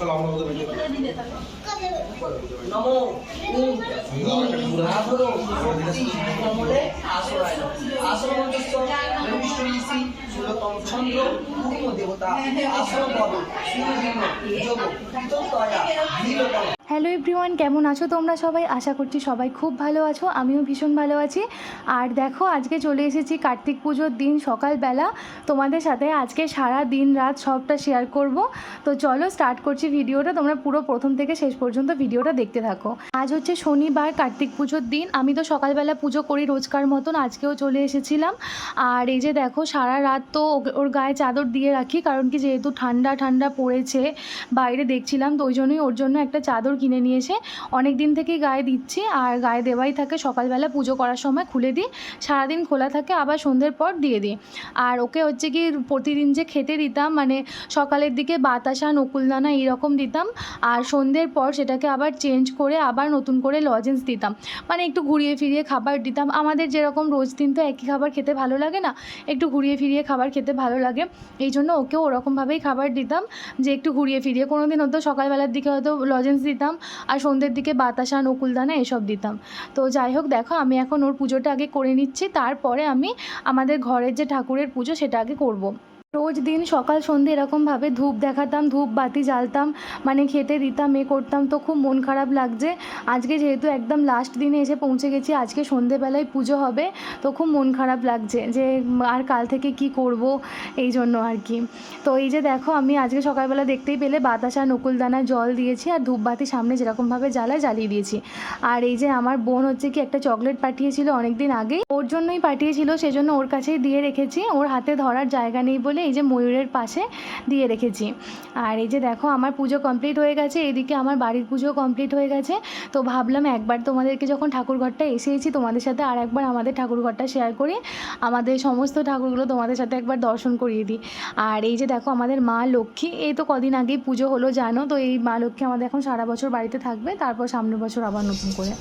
চলো আমরা ওদের যাব। নমো কমলে আসরায় চন্দ্র পূর্ণ দেবতা ধীরতম হ্যালো এভরিওয়ান কেমন আছো তোমরা সবাই? আশা করছি সবাই খুব ভালো আছো, আমিও ভীষণ ভালো আছি। আর দেখো, আজকে চলে এসেছি কার্তিক পুজোর দিন সকালবেলা। তোমাদের সাথে আজকে সারা দিন রাত সবটা শেয়ার করব। তো চলো স্টার্ট করছি ভিডিওটা, তোমরা পুরো প্রথম থেকে শেষ পর্যন্ত ভিডিওটা দেখতে থাকো। আজ হচ্ছে শনিবার, কার্তিক পুজোর দিন। আমি তো সকালবেলা পুজো করি রোজকার মতন, আজকেও চলে এসেছিলাম। আর এই যে দেখো, সারা রাত তো ওকে- ওর গায়ে চাদর দিয়ে রাখি, কারণ কি যেহেতু ঠান্ডা ঠান্ডা পড়েছে, বাইরে দেখছিলাম তো ওই জন্যই ওর জন্য একটা চাদর কিনে নিয়ে এসে অনেক দিন থেকেই গায়ে দিচ্ছি, আর গায়ে দেওয়াই থাকে, সকালবেলা পুজো করার সময় খুলে দিই, সারাদিন খোলা থাকে, আবার সন্ধ্যের পর দিয়ে দিই। আর ওকে হচ্ছে কি প্রতিদিন যে খেতে দিতাম মানে সকালের দিকে বাতাসা, নকুলদানা এইরকম দিতাম, আর সন্ধ্যের পর সেটাকে আবার চেঞ্জ করে আবার নতুন করে লজেন্স দিতাম। মানে একটু ঘুরিয়ে ফিরিয়ে খাবার দিতাম। আমাদের যেরকম রোজ দিন তো একই খাবার খেতে ভালো লাগে না, একটু ঘুরিয়ে ফিরিয়ে খাবার খেতে ভালো লাগে। এই জন্য ওকেও ওরকমভাবেই খাবার দিতাম, যে একটু ঘুরিয়ে ফিরিয়ে। কোনো দিন হতো সকালবেলার দিকে হয়তো লজেন্স দিতাম, আর সন্ধ্যের দিকে বাতাসা নকুলদানা এসব দিতাম। তো যাই হোক, দেখো, আমি এখন ওর পুজোটা আগে করে নিচ্ছি। তারপরে আমি আমাদের ঘরের যে ঠাকুরের পুজো, সেটা আগে করব। রোজ দিন সকাল সন্ধে এরকমভাবে ধূপ দেখাতাম, ধূপ বাতি জ্বালতাম মানে খেতে দিতাম, এ করতাম, তো খুব মন খারাপ লাগছে। আজকে যেহেতু একদম লাস্ট দিনে এসে পৌঁছে গেছি, আজকে সন্ধেবেলায় পুজো হবে, তো খুব মন খারাপ লাগছে যে, আর কাল থেকে কি করব এই জন্য আর কি। তো এই যে দেখো, আমি আজকে সকালবেলা দেখতেই পেলে বাতাসা নকুলদানা জল দিয়েছি আর ধূপবাতি সামনে যেরকমভাবে জ্বালায় জ্বালিয়ে দিয়েছি। আর এই যে আমার বোন হচ্ছে কি একটা চকলেট পাঠিয়েছিল অনেক দিন আগেই, ওর জন্যই পাঠিয়েছিল, সেজন্য ওর কাছেই দিয়ে রেখেছি, ওর হাতে ধরার জায়গা নেই বলে এই যে ময়ূরের পাশে দিয়ে রেখেছি। আর এই যে দেখো, আমার পুজো কমপ্লিট হয়ে গেছে, এদিকে আমার বাড়ির পুজো কমপ্লিট হয়ে গেছে। তো ভাবলাম একবার তোমাদেরকে যখন ঠাকুরঘরটা এসেছি তোমাদের সাথে আর একবার আমাদের ঠাকুরঘরটা শেয়ার করি। আমাদের সমস্ত ঠাকুরগুলো তোমাদের সাথে একবার দর্শন করিয়ে দিই। আর এই যে দেখো, আমাদের মা লক্ষ্মী, এই তো কদিন আগেই পুজো হলো, জানো? তো এই মা লক্ষ্মী আমাদের এখন সারা বছর বাড়িতে থাকবে, তারপর সামনের বছর আবার নতুন করে।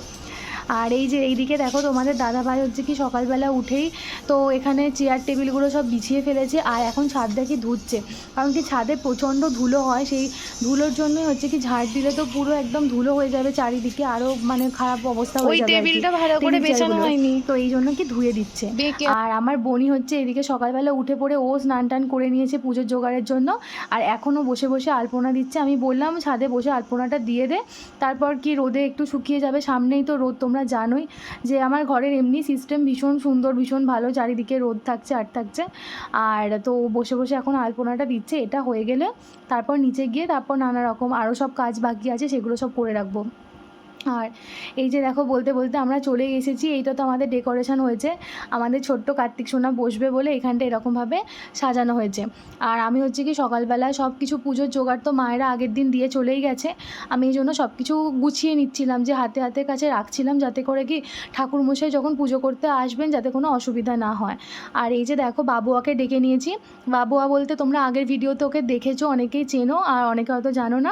আর এই যে এইদিকে দেখো তোমাদের দাদা ভাই হচ্ছে কি সকালবেলা উঠেই তো এখানে চেয়ার টেবিলগুলো সব বিছিয়ে ফেলেছে আর এখন ছাদ দেখি ধুচ্ছে। কারণ কি ছাদে প্রচণ্ড ধুলো হয় সেই ধুলোর জন্যই হচ্ছে কি ঝাড় দিলে তো পুরো একদম ধুলো হয়ে যাবে চারিদিকে আরও মানে খারাপ অবস্থা হয়ে যাবে টেবিলটা ভালো করে বেছানো হয়নি। তো এই জন্য কি ধুয়ে দিচ্ছে। আর আমার বোনই হচ্ছে এদিকে সকালবেলা উঠে পড়ে ও স্নান টান করে নিয়েছে পুজোর জোগাড়ের জন্য। আর এখনও বসে বসে আলপনা দিচ্ছে। আমি বললাম ছাদে বসে আলপনাটা দিয়ে দে তারপর কি রোদে একটু শুকিয়ে যাবে। সামনেই তো রোদ তোমরা জানোই যে আমার ঘরের এমনি সিস্টেম ভীষণ সুন্দর, ভীষণ ভালো, চারিদিকে রোদ থাকছে আর থাকছে। আর তো বসে বসে এখন আলপনাটা দিচ্ছে, এটা হয়ে গেলে তারপর নিচে গিয়ে তারপর নানা রকম আরও সব কাজ বাকি আছে, সেগুলো সব করে রাখব। আর এই যে দেখো বলতে বলতে আমরা চলে এসেছি, এইটা তো আমাদের ডেকোরেশন হয়েছে। আমাদের ছোট্ট কার্তিক সোনা বসবে বলে এখানটা এরকমভাবে সাজানো হয়েছে। আর আমি হচ্ছে কি সকালবেলা সব কিছু পুজোর জোগাড় তো মায়েরা আগের দিন দিয়ে চলেই গেছে। আমি এই জন্য সব কিছু গুছিয়ে নিচ্ছিলাম, যে হাতে হাতের কাছে রাখছিলাম যাতে করে কি ঠাকুরমশাই যখন পুজো করতে আসবেন যাতে কোনো অসুবিধা না হয়। আর এই যে দেখো বাবুয়াকে ডেকে নিয়েছি। বাবুয়া বলতে তোমরা আগের ভিডিওতে ওকে দেখেছ, অনেকেই চেনো আর অনেকে হয়তো জানো না।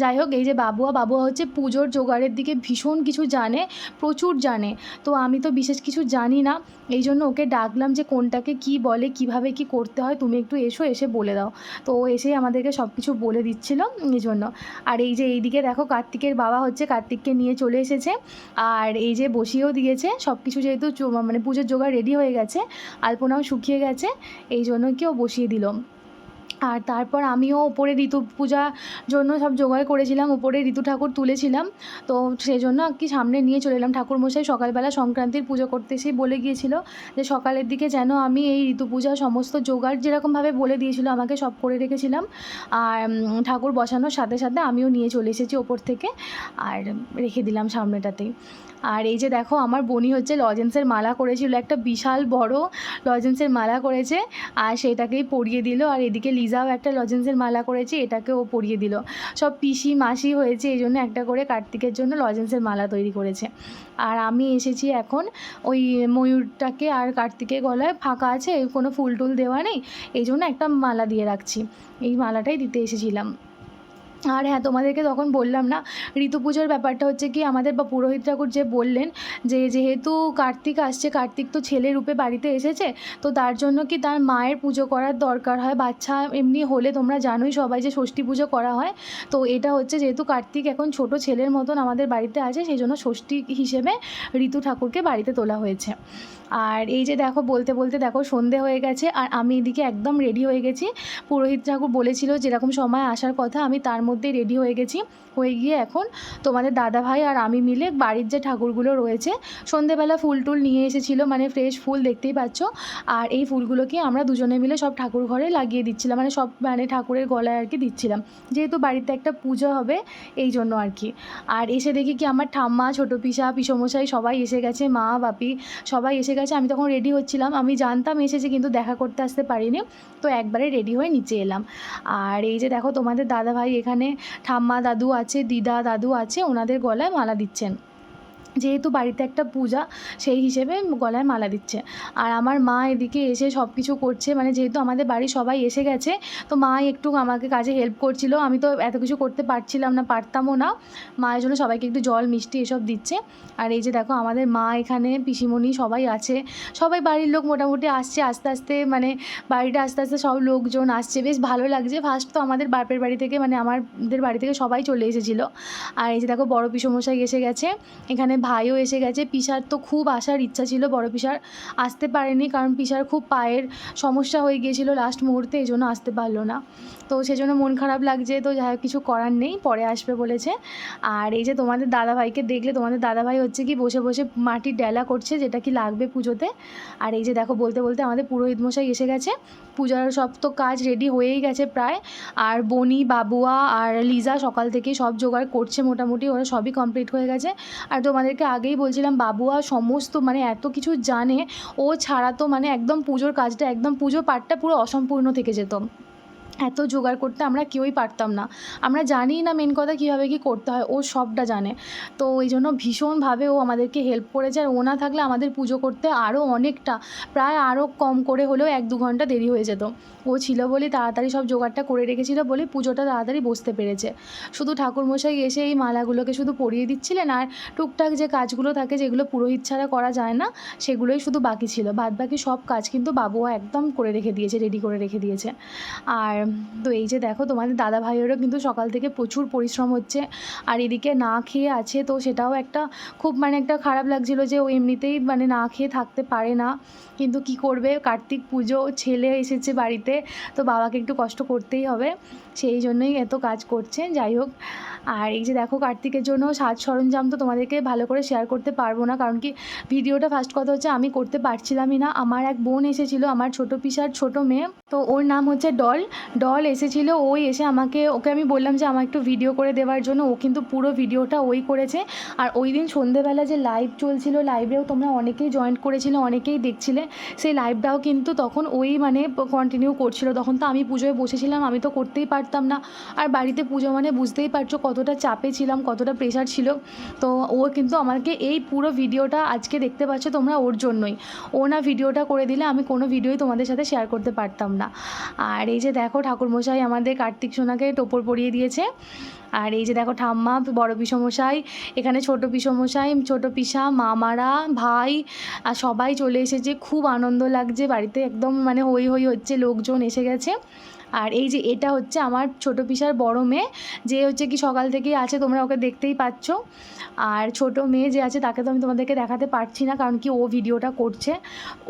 যাই হোক, এই যে বাবুয়া বাবুয়া হচ্ছে পুজোর জোগাড়ের দিকে ভীষণ কিছু জানে, প্রচুর জানে। তো আমি তো বিশেষ কিছু জানি না। এই জন্য ওকে ডাকলাম যে কোনটাকে কি বলে, কীভাবে কি করতে হয়, তুমি একটু এসো, এসে বলে দাও। তো ও এসেই আমাদেরকে সব কিছু বলে দিচ্ছিল এই জন্য। আর এই যে এইদিকে দেখো কার্তিকের বাবা হচ্ছে, কার্তিককে নিয়ে চলে এসেছে। আর এই যে বসিয়েও দিয়েছে সব কিছু যেহেতু মানে পুজোর জোগাড় রেডি হয়ে গেছে, আলপনাও শুকিয়ে গেছে, এই জন্য কি ও বসিয়ে দিল। আর তারপর আমিও ওপরে ঋতু পূজার জন্য সব জোগাড় করেছিলাম ওপরে ঋতু ঠাকুর তুলেছিলাম। তো সেই জন্য আর কি সামনে নিয়ে চলে এলাম ঠাকুর মশাই সকালবেলা সংক্রান্তির পুজো করতে এসেই বলে গিয়েছিল যে সকালের দিকে যেন আমি এই ঋতু পূজার সমস্ত জোগাড় যেরকমভাবে বলে দিয়েছিল আমাকে সব করে রেখেছিলাম। আর ঠাকুর বসানোর সাথে সাথে আমিও নিয়ে চলে এসেছি ওপর থেকে। আর রেখে দিলাম সামনেটাতেই। আর এই যে দেখো, আমার বনি হচ্ছে লজেন্সের মালা করেছিল, একটা বিশাল বড় লজেন্সের মালা করেছে আর সেটাকেই পরিয়ে দিল। আর এদিকে লিজাও একটা লজেন্সের মালা করেছে, এটাকেও পরিয়ে দিল। সব পিসি মাসি হয়েছে, এই জন্য একটা করে কার্তিকের জন্য লজেন্সের মালা তৈরি করেছে। আর আমি এসেছি এখন ওই ময়ূরটাকে আর কার্তিকের গলায় ফাঁকা আছে, কোনো ফুল টুল দেওয়া নেই, এই জন্য একটা মালা দিয়ে রাখছি। এই মালাটাই দিতে এসেছিলাম। আর হ্যাঁ তোমাদেরকে তখন বললাম না ঋতু পুজোর ব্যাপারটা হচ্ছে কি, আমাদের বা পুরোহিত ঠাকুর যে বললেন যে যেহেতু কার্তিক আসছে, কার্তিক তো ছেলে রূপে বাড়িতে এসেছে, তো তার জন্য কি তার মায়ের পুজো করার দরকার হয়? বাচ্চা এমনি হলে তোমরা জানোই সবাই যে ষষ্ঠী পুজো করা হয়, তো এটা হচ্ছে যেহেতু কার্তিক এখন ছোট ছেলের মতন আমাদের বাড়িতে আছে, সেই জন্য ষষ্ঠী হিসেবে ঋতু ঠাকুরকে বাড়িতে তোলা হয়েছে। আর এই যে দেখো, বলতে বলতে দেখো, সন্ধে হয়ে গেছে আর আমি এদিকে একদম রেডি হয়ে গেছি। পুরোহিত ঠাকুর বলেছিল যেরকম সময় আসার কথা, আমি তার মধ্যেই রেডি হয়ে গেছি। হয়ে গিয়ে এখন তোমাদের দাদা ভাই আর আমি মিলে বাড়ির যে ঠাকুরগুলো রয়েছে, সন্ধেবেলা ফুল টুল নিয়ে এসেছিল মানে ফ্রেশ ফুল দেখতেই পাচ্ছ। আর এই ফুলগুলোকে আমরা দুজনে মিলে সব ঠাকুর ঘরে লাগিয়ে দিচ্ছিলাম মানে সব মানে ঠাকুরের গলায় আর কি দিচ্ছিলাম। যেহেতু বাড়িতে একটা পুজো হবে, এই জন্য আর কি। আর এসে দেখি কি আমার ঠাম্মা, ছোটো পিসা, পিসমশাই সবাই এসে গেছে, মা, বাপি সবাই এসে গেছে, আমি তখন রেডি হচ্ছিলাম। আমি জানতাম এসেছে কিন্তু দেখা করতে আসতে পারিনি। তো একবারে রেডি হয়ে নিচে এলাম। আর এই যে দেখো তোমাদের দাদা ভাই এখানে, ঠাম্মা দাদু আছে, দিদা দাদু আছে, ওনাদের গলায় মালা দিচ্ছেন। যেহেতু বাড়িতে একটা পূজা, সেই হিসেবে গলায় মালা দিচ্ছে। আর আমার মা এদিকে এসে সব কিছু করছে মানে যেহেতু আমাদের বাড়ি সবাই এসে গেছে, তো মা একটু আমাকে কাজে হেল্প করছিল। আমি তো এত কিছু করতে পারছিলাম না, পারতামও না। মায়ের জন্য সবাইকে একটু জল, মিষ্টি এসব দিচ্ছে। আর এই যে দেখো, আমাদের মা এখানে, পিসিমণি সবাই আছে। সবাই বাড়ির লোক মোটামুটি আসছে, আস্তে আস্তে মানে বাড়িটা আস্তে আস্তে সব লোকজন আসছে। বেশ ভালো লাগছে। ফার্স্ট তো আমাদের বাপের বাড়ি থেকে মানে আমাদের বাড়ি থেকে সবাই চলে এসেছিল। আর এই যে দেখো, বড় পিসমশাই এসে গেছে। এখানে ভাইও এসে গেছে। পিসার তো খুব আসার ইচ্ছা ছিল, বড় পিসার আসতে পারেনি কারণ পিসার খুব পায়ের সমস্যা হয়ে গিয়েছিল লাস্ট মুহূর্তে, এই জন্য আসতে পারল না। তো সেজন্য মন খারাপ লাগছে, তো যাই কিছু করার নেই, পরে আসবে বলেছে। আর এই যে তোমাদের দাদাভাইকে দেখলে, তোমাদের দাদাভাই হচ্ছে কি বসে বসে মাটির ডেলা করছে, যেটা কি লাগবে পুজোতে। আর এই যে দেখো, বলতে বলতে আমাদের পুরোহিত মশাই এসে গেছে। পূজার সব তো কাজ রেডি হয়েই গেছে প্রায়। আর বনি, বাবুয়া আর লিজা সকাল থেকেই সব জোগাড় করছে মোটামুটি, ওরা সবই কমপ্লিট হয়ে গেছে। আর তোমাদেরকে আগেই বলছিলাম, বাবুয়া সমস্ত মানে এত কিছু জানে, ও ছাড়া তো মানে একদম পুজোর কাজটা, একদম পুজো পাঠটা পুরো অসম্পূর্ণ থেকে যেত। এত জোগাড় করতে আমরা কেউই পারতাম না। আমরা জানিই না মেন কথা কীভাবে কী করতে হয়, ও সবটা জানে। তো ওই জন্য ভীষণভাবে ও আমাদেরকে হেল্প করেছে আর ও না থাকলে আমাদের পুজো করতে আরও অনেকটা, প্রায় আরও কম করে হলেও এক দু ঘণ্টা দেরি হয়ে যেত। ও ছিল বলে তাড়াতাড়ি সব জোগাড়টা করে রেখেছিল বলে পুজোটা তাড়াতাড়ি বসতে পেরেছে। শুধু ঠাকুরমশাই এসে এই মালাগুলোকে শুধু পরিয়ে দিচ্ছিলেন আর টুকটাক যে কাজগুলো থাকে যেগুলো পুরোহিত ছাড়া করা যায় না, সেগুলোই শুধু বাকি ছিল। বাদ বাকি সব কাজ কিন্তু বাবুয়া একদম করে রেখে দিয়েছে রেডি করে রেখে দিয়েছে। আর তো এই যে দেখো তোমাদের দাদা ভাইয়েরও কিন্তু সকাল থেকে প্রচুর পরিশ্রম হচ্ছে, আর এদিকে না খেয়ে আছে তো সেটাও একটা খুব মানে একটা খারাপ লাগছিল যে ও এমনিতেই মানে না খেয়ে থাকতে পারে না, কিন্তু কি করবে? কার্তিক পুজো, ছেলে এসেছে বাড়িতে, তো বাবাকে একটু কষ্ট করতেই হবে, সেই জন্যই এত কাজ করছে, যাই হোক। আর এই যে দেখো, কার্তিকের জন্য সাজ সরঞ্জাম তো তোমাদেরকে ভালো করে শেয়ার করতে পারব না, কারণ কি ভিডিওটা ফার্স্ট কথা হচ্ছে আমি করতে পারছিলামই না। আমার এক বোন এসেছিল, আমার ছোটো পিসার ছোট মেয়ে। তো ওর নাম হচ্ছে ডল। ডল এসেছিল ওই এসে আমাকে, ওকে আমি বললাম যে আমার একটু ভিডিও করে দেওয়ার জন্য। ও কিন্তু পুরো ভিডিওটা ওই করেছে। আর ওই দিন সন্ধেবেলা যে লাইভ চলছিল লাইভেও তোমরা অনেকেই জয়েন্ট করেছিলে, অনেকেই দেখছিলে। সেই লাইভটাও কিন্তু তখন ওই মানে কন্টিনিউ করছিল। তখন তো আমি পুজোয় বসেছিলাম, আমি তো করতেই পারতাম না। আর বাড়িতে পুজো মানে বুঝতেই পারছ কতটা চাপে ছিলাম, কতটা প্রেশার ছিল। তো ও কিন্তু আমাকে এই পুরো ভিডিওটা আজকে দেখতে পাচ্ছ তোমরা ওর জন্যই। ও না ভিডিওটা করে দিলে আমি কোনো ভিডিওই তোমাদের সাথে শেয়ার করতে পারতাম না। আর এই যে দেখো ঠাকুরমশাই আমাদের কার্তিক সোনাকে টোপর পরিয়ে দিয়েছে। আর এই যে দেখো ঠাম্মা, বড় পিসমশাই, এখানে ছোট পিসমশাই, ছোট পিসা, মামারা, ভাই, আর সবাই চলে এসেছে। খুব আনন্দ লাগছে, বাড়িতে একদম মানে হই হই হচ্ছে, লোকজন এসে গেছে। আর এই যে এটা হচ্ছে আমার ছোটো পিসার বড় মেয়ে, যে হচ্ছে কি সকাল থেকেই আছে, তোমরা ওকে দেখতেই পাচ্ছ। আর ছোট মেয়ে যে আছে, তাকে তো আমি তোমাদেরকে দেখাতে পারছি না, কারণ কি ও ভিডিওটা করছে।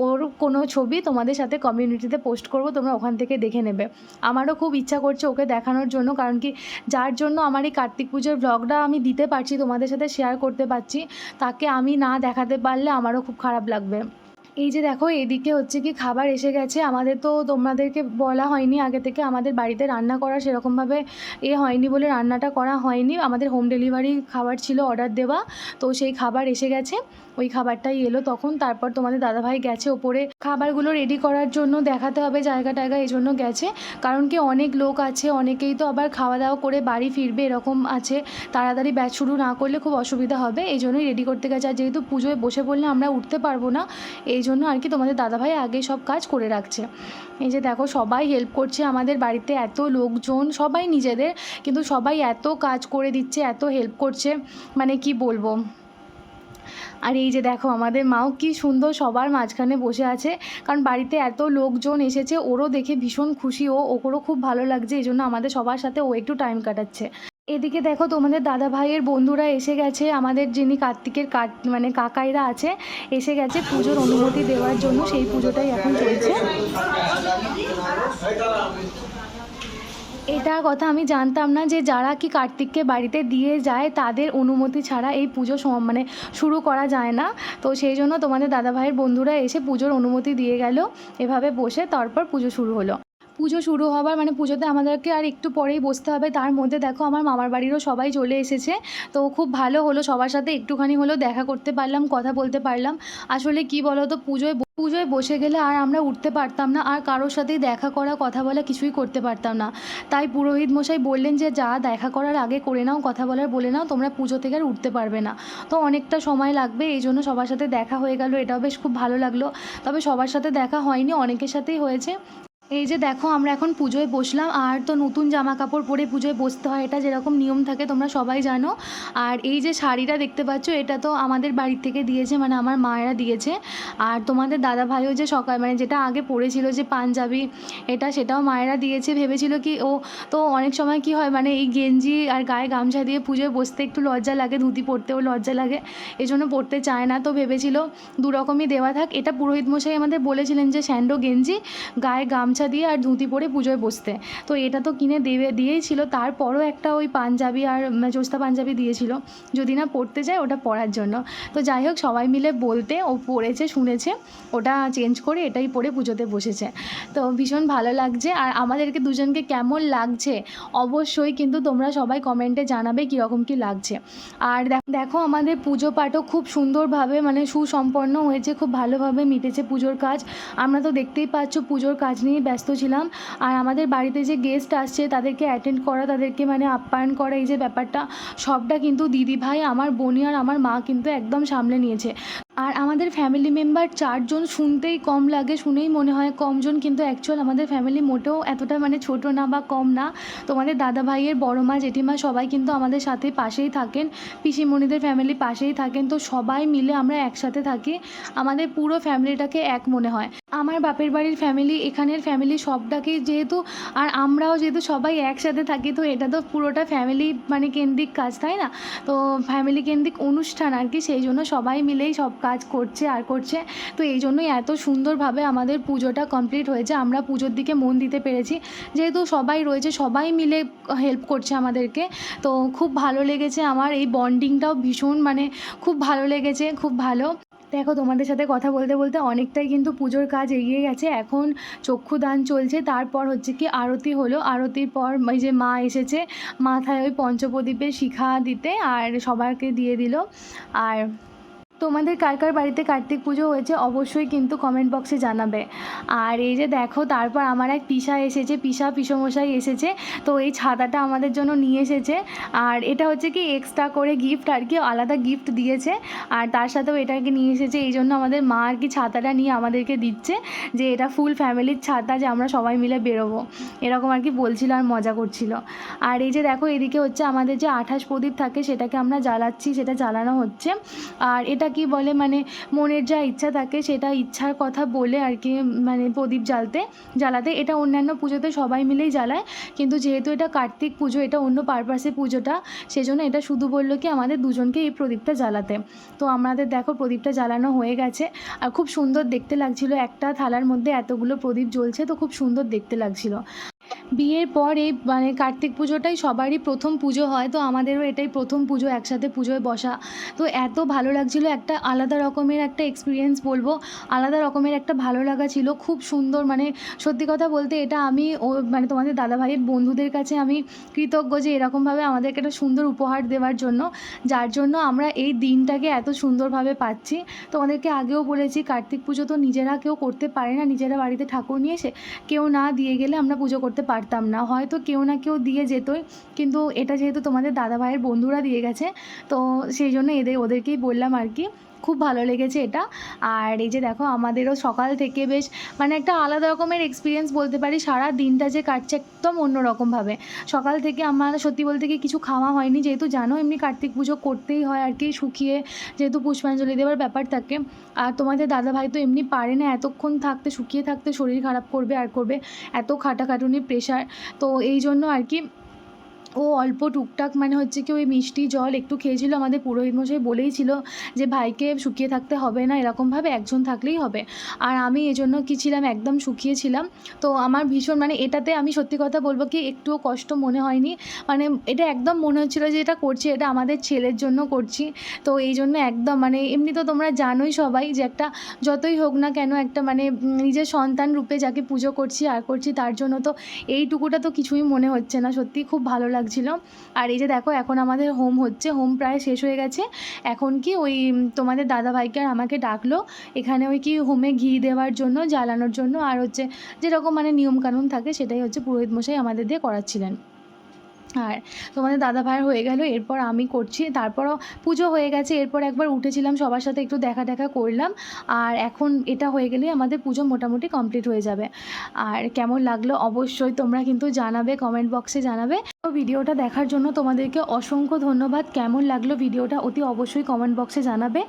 ওর কোনো ছবি তোমাদের সাথে কমিউনিটিতে পোস্ট করব, তোমরা ওখান থেকে দেখে নেবে। আমারও খুব ইচ্ছা করছে ওকে দেখানোর জন্য, কারণ কি যার জন্য আমার এই কার্তিক পুজোর ব্লগটা আমি দিতে পারছি, তোমাদের সাথে শেয়ার করতে পারছি, তাকে আমি না দেখাতে পারলে আমারও খুব খারাপ লাগবে। এই যে দেখো, এদিকে হচ্ছে কি খাবার এসে গেছে। আমাদের তো তোমাদেরকে বলা হয়নি, আগে থেকে আমাদের বাড়িতে রান্না করা সেরকমভাবে এ হয়নি বলে রান্নাটা করা হয়নি। আমাদের হোম ডেলিভারি খাবার ছিল অর্ডার দেওয়া, তো সেই খাবার এসে গেছে। ওই খাবারটাই এলো তখন। তারপর তোমাদের দাদাভাই গেছে ওপরে। খাবারগুলো রেডি করার জন্য দেখাতে হবে জায়গা টায়গা, এই জন্য গেছে। কারণ কি অনেক লোক আছে, অনেকেই তো আবার খাওয়া দাওয়া করে বাড়ি ফিরবে এরকম আছে। তাড়াতাড়ি ব্যাচ শুরু না করলে খুব অসুবিধা হবে, এই জন্যই রেডি করতে গেছে। আর যেহেতু পুজোয় বসে পড়লে আমরা উঠতে পারব না, এই জন্য আর কি তোমাদের দাদাভাই আগে সব কাজ করে রাখছে। এই যে দেখো, সবাই হেল্প করছে আমাদের বাড়িতে, এত লোকজন, সবাই নিজেদের, কিন্তু সবাই এত কাজ করে দিচ্ছে, এত হেল্প করছে মানে কি বলব? আর এই যে দেখো, আমাদের মাও কি সুন্দর সবার মাঝখানে বসে আছে, কারণ বাড়িতে এত লোকজন এসেছে, ওরও দেখে ভীষণ খুশি, ও ওরও খুব ভালো লাগছে, এই জন্য আমাদের সবার সাথে ও একটু টাইম কাটাচ্ছে। এদিকে দেখো তোমাদের দাদা ভাইয়ের বন্ধুরা এসে গেছে, আমাদের যিনি কার্তিকের কাট মানে কাকাইরা আছে, এসে গেছে পুজোর অনুমতি দেওয়ার জন্য, সেই পুজোটাই এখন চলছে। এটার কথা আমি জানতাম না যে যারা কি কার্তিককে বাড়িতে দিয়ে যায়, তাদের অনুমতি ছাড়া এই পুজো মানে শুরু করা যায় না। তো সেই জন্য তোমাদের দাদাভাইয়ের বন্ধুরা এসে পুজোর অনুমতি দিয়ে গেল, এভাবে বসে তারপর পুজো শুরু হলো। পুজো শুরু হবার মানে পুজোতে আমাদেরকে আর একটু পরেই বসতে হবে। তার মধ্যে দেখো আমার মামার বাড়িরও সবাই চলে এসেছে। তো খুব ভালো হলো, সবার সাথে একটুখানি হলেও দেখা করতে পারলাম, কথা বলতে পারলাম। আসলে কি বলো তো পুজোয় পুজোয় বসে গেলে আর আমরা উঠতে পারতাম না, আর কারোর সাথেই দেখা করা, কথা বলা কিছুই করতে পারতাম না। তাই পুরোহিত মশাই বললেন যে, যা দেখা করার আগে করে নাও, কথা বলার বলে নাও, তোমরা পুজো থেকে আর উঠতে পারবে না। তো অনেকটা সময় লাগবে, এই জন্য সবার সাথে দেখা হয়ে গেল, এটাও বেশ খুব ভালো লাগল। তবে সবার সাথে দেখা হয়নি, অনেকের সাথেই হয়েছে। এই যে দেখো, আমরা এখন পুজোয় বসলাম, আর তো নতুন জামা কাপড় পরে পুজোয় বসতে হয়, এটা যেরকম নিয়ম থাকে তোমরা সবাই জানো। আর এই যে শাড়িটা দেখতে পাচ্ছ, এটা তো আমাদের বাড়ি থেকে দিয়েছে মানে আমার মায়েরা দিয়েছে। আর তোমাদের দাদা ভাইও যে সকাল মানে যেটা আগে পড়েছিল যে পাঞ্জাবি, এটা সেটাও মায়েরা দিয়েছে, ভেবেছিল কি ও, তো অনেক সময় কি হয় মানে এই গেঞ্জি আর গায়ে গামছা দিয়ে পুজোয় বসতে একটু লজ্জা লাগে, ধুতি পরতেও লজ্জা লাগে এই জন্য পরতে চায় না, তো ভেবেছিল দু রকমই দেওয়া থাক। এটা পুরোহিত মশাই আমাদের বলেছিলেন যে স্যান্ডো গেঞ্জি, গায়ে গামছা দিয়ে আর ধুতি পরে পুজোয় বসতে। তো এটা তো কিনে দেবে, দিয়েই ছিল। তারপরও একটা ওই পাঞ্জাবি আর জোস্তা পাঞ্জাবি দিয়েছিল। যদি না পড়তে যায় ওটা পরার জন্য। তো যাই হোক, সবাই মিলে বলতে, ও পড়েছে, শুনেছে। ওটা চেঞ্জ করে এটাই পরে পুজোতে বসেছে। তো ভীষণ ভালো লাগছে। আর আমাদেরকে দুজনকে কেমন লাগছে, অবশ্যই কিন্তু তোমরা সবাই কমেন্টে জানাবে কীরকম কী লাগছে। আর দেখো আমাদের পুজো পাঠও খুব সুন্দরভাবে মানে সুসম্পন্ন হয়েছে, খুব ভালোভাবে মিটেছে পুজোর কাজ। আমরা তো দেখতেই পাচ্ছ পুজোর কাজ নিয়ে ব্যস্ত ছিলাম। আর আমাদের বাড়িতে যে গেস্ট আসছে, তাদেরকে অ্যাটেন্ড করা, তাদেরকে মানে আপ্যায়ন করা, এই যে ব্যাপারটা, সবটা কিন্তু দিদিভাই, আমার বোনি আর আমার মা কিন্তু একদম সামলে নিয়েছে। আর আমাদের ফ্যামিলি মেম্বার চারজন শুনতেই কম লাগে, শুনেই মনে হয় কমজন, কিন্তু অ্যাকচুয়াল আমাদের ফ্যামিলি মোটেও এতটা মানে ছোট না বা কম না। তোমাদের দাদা ভাইয়ের বড়ো মা জেঠিমা সবাই কিন্তু আমাদের সাথে পাশেই থাকেন, পিসিমণিদের ফ্যামিলি পাশেই থাকেন, তো সবাই মিলে আমরা একসাথে থাকি। আমাদের পুরো ফ্যামিলিটাকে এক মনে হয়। আমার বাপের বাড়ির ফ্যামিলি এখানের ফ্যামিলি সবটাকেই যেহেতু, আর আমরাও যেহেতু সবাই একসাথে থাকি, তো এটা তো পুরোটা ফ্যামিলি মানে কেন্দ্রিক কাজ, তাই না? তো ফ্যামিলি কেন্দ্রিক অনুষ্ঠান আর কি, সেই জন্য সবাই মিলেই সব কাজ করছে আর করছে। তো এই জন্যই এত সুন্দরভাবে আমাদের পুজোটা কমপ্লিট হয়েছে। আমরা পুজোর দিকে মন দিতে পেরেছি। যেহেতু সবাই রয়েছে, সবাই মিলে হেল্প করছে আমাদেরকে। তো খুব ভালো লেগেছে আমার। এই বন্ডিংটাও ভীষণ মানে খুব ভালো লেগেছে, খুব ভালো। দেখো, তোমাদের সাথে কথা বলতে বলতে অনেকটাই কিন্তু পুজোর কাজ এগিয়ে গেছে। এখন চক্ষুদান চলছে। তারপর হচ্ছে কি আরতি হলো। আরতির পর ওই যে মা এসেছে, মাথায় ওই পঞ্চপ্রদীপের শিখা দিতে আর সবাইকে দিয়ে দিল। আর তোমাদের কার কার বাড়িতে কার্তিক পুজো হয়েছে অবশ্যই কিন্তু কমেন্ট বক্সে জানাবে। আর এই যে দেখো, তারপর আমার এক পিসা এসেছে, পিসা পিসমশাই এসেছে, তো এই ছাতাটা আমাদের জন্য নিয়ে এসেছে। আর এটা হচ্ছে কি এক্সট্রা করে গিফট আর কি, আলাদা গিফট দিয়েছে। আর তার সাথেও এটাকে নিয়ে এসেছে, এই জন্য আমাদের মা আর কি ছাতাটা নিয়ে আমাদেরকে দিচ্ছে, যে এটা ফুল ফ্যামিলির ছাতা যে আমরা সবাই মিলে বেরোবো। এরকম আর কি বলছিল আর মজা করছিল। আর এই যে দেখো, এদিকে হচ্ছে আমাদের যে আঠাশ প্রদীপ থাকে, সেটাকে আমরা জ্বালাচ্ছি, সেটা জ্বালানো হচ্ছে। আর এটা কি বলে? মানে মনের যা ইচ্ছা থাকে সেটা ইচ্ছার কথা বলে আর কি মানে প্রদীপ জ্বালতে, জ্বালাতে। এটা অন্যান্য পুজোতে সবাই মিলেই জ্বালায়। কিন্তু যেহেতু এটা কার্তিক পুজো, এটা অন্য পারপাসে পুজোটা, সেজন্য এটা শুধু বলল কি আমাদের দুজনকে এই প্রদীপটা জ্বালাতে। তো আমাদের দেখো প্রদীপটা জ্বালানো হয়ে গেছে। আর খুব সুন্দর দেখতে লাগছিল। একটা থালার মধ্যে এতগুলো প্রদীপ জ্বলছে, তো খুব সুন্দর দেখতে লাগছিল। বিয়ের পর মানে কার্তিক পুজোটাই সবারই প্রথম পুজো হয়, তো আমাদেরও এটাই প্রথম পুজো, একসাথে পুজোয় বসা। তো এত ভালো লাগছিল, একটা আলাদা রকমের একটা এক্সপিরিয়েন্স বলব, আলাদা রকমের একটা ভালো লাগা ছিল, খুব সুন্দর মানে সত্যি কথা বলতে এটা আমি ও মানে তোমাদের দাদাভাইয়ের বন্ধুদের কাছে আমি কৃতজ্ঞ যে এরকমভাবে আমাদেরকে একটা সুন্দর উপহার দেওয়ার জন্য, যার জন্য আমরা এই দিনটাকে এত সুন্দরভাবে পাচ্ছি। তোমাদেরকে আগেও বলেছি, কার্তিক পুজো তো নিজেরা কেউ করতে পারে না, নিজেরা বাড়িতে ঠাকুর নিয়ে এসে কেউ না দিয়ে গেলে আমরা পুজো করতে পারতাম না। হয়তো কেউ না কেউ দিয়ে যেতই, কিন্তু এটা যেহেতু তোমাদের দাদা ভাইয়ের বন্ধুরা দিয়ে গেছে, তো সেই জন্য এদের, ওদেরকেই বললাম আর কি। খুব ভালো লেগেছে এটা। আর এই যে দেখো, আমাদেরও সকাল থেকে বেশ মানে একটা আলাদা রকমের এক্সপিরিয়েন্স বলতে পারি, সারা দিনটা যে কাটছে একদম অন্যরকমভাবে সকাল থেকে আমার সত্যি বলতে কি কিছু খাওয়া হয়নি, যেহেতু জানো এমনি কার্তিক পুজো করতেই হয় আর কি, শুকিয়ে যেহেতু পুষ্পাঞ্জলি দেওয়ার ব্যাপার থাকে। আর তোমাদের দাদাভাই তো এমনি পারে না, এতক্ষণ থাকতে, শুকিয়ে থাকতে শরীর খারাপ করবে আর করবে, এত খাটাখাটুনি প্রেশার তো এই জন্য আর কি ও অল্প টুকটাক মানে হচ্ছে কি ওই মিষ্টি জল একটু খেয়েছিল, আমাদের পুরোহিত মশাই বলেই ছিল যে ভাইকে শুকিয়ে থাকতে হবে না, এরকমভাবে একজন থাকলেই হবে। আর আমি এজন্য কি ছিলাম, একদম শুকিয়ে ছিলাম। তো আমার ভীষণ মানে এটাতে আমি সত্যি কথা বলব কি একটুও কষ্ট মনে হয়নি। মানে এটা একদম মনে হচ্ছিল যে এটা করছি, এটা আমাদের ছেলের জন্য করছি। তো এই জন্য একদম মানে এমনি তো তোমরা জানোই সবাই যে একটা যতই হোক না কেন একটা মানে নিজের সন্তান রূপে যাকে পুজো করছি, আর করছি তার জন্য তো এইটুকুটা তো কিছুই মনে হচ্ছে না। সত্যি খুব ভালো লাগছিল। আর এই যে দেখো, এখন আমাদের হোম হচ্ছে হোম প্রায় শেষ হয়ে গেছে। এখন কি ওই তোমাদের দাদা ভাইকে আর আমাকে ডাকলো, এখানে ওই কি হোমে ঘি দেওয়ার জন্য, জ্বালানোর জন্য, আর হচ্ছে যেরকম মানে নিয়মকানুন থাকে, সেটাই হচ্ছে পুরোহিত মশাই আমাদের দিয়ে করাচ্ছিলেন। আর তোমাদের দাদা ভাইয়ের হয়ে গেল, এরপর আমি করছি, তারপরও পুজো হয়ে গেছে, এরপর একবার উঠেছিলাম, সবার সাথে একটু দেখা দেখা করলাম, আর এখন এটা হয়ে গেলেই আমাদের পুজো মোটামুটি কমপ্লিট হয়ে যাবে। আর কেমন লাগল অবশ্যই তোমরা কিন্তু জানাবে কমেন্ট বক্সে জানাবে। ভিডিওটা দেখার জন্য তোমাদেরকে অসংখ্য ধন্যবাদ। কেমন লাগল ভিডিওটা অতি অবশ্যই কমেন্ট বক্সে জানাবে।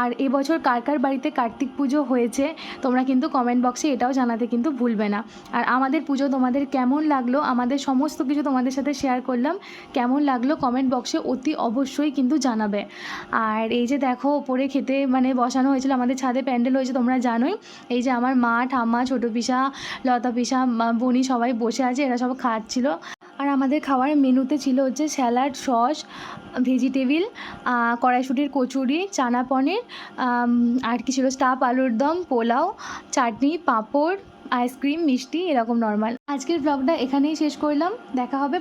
আর এবছর কার কার বাড়িতে কার্তিক পুজো হয়েছে, তোমরা কিন্তু কমেন্ট বক্সে এটাও জানাতে কিন্তু ভুলবে না। আর আমাদের পুজো তোমাদের কেমন লাগল, আমাদের সমস্ত কিছু তোমাদের সাথে শেয়ার করলাম। কেমন লাগল কমেন্ট বক্সে অতি অবশ্যই কিন্তু জানাবে। আর এই যে দেখো, ওপরে খেতে মানে বসানো হয়েছিল, আমাদের ছাদে প্যান্ডেল হয়েছে, তোমরা জানোই। এই যে আমার মা, ঠাম্মা, ছোটো পিসা, লতা পিসা বনি সবাই বসে আছে, এরা সব খাচ্ছিল। আমাদের খাওয়ার মেনুতে ছিল হচ্ছে স্যালাড, সস, ভেজিটেবিল কড়াইশুটির কচুরি, চানা পনির আর কি ছিল স্টাফ আলুর দম, পোলাও, চাটনি, পাঁপড়, আইসক্রিম, মিষ্টি, এরকম নর্মাল। আজকের ব্লগটা এখানেই শেষ করলাম। দেখা হবে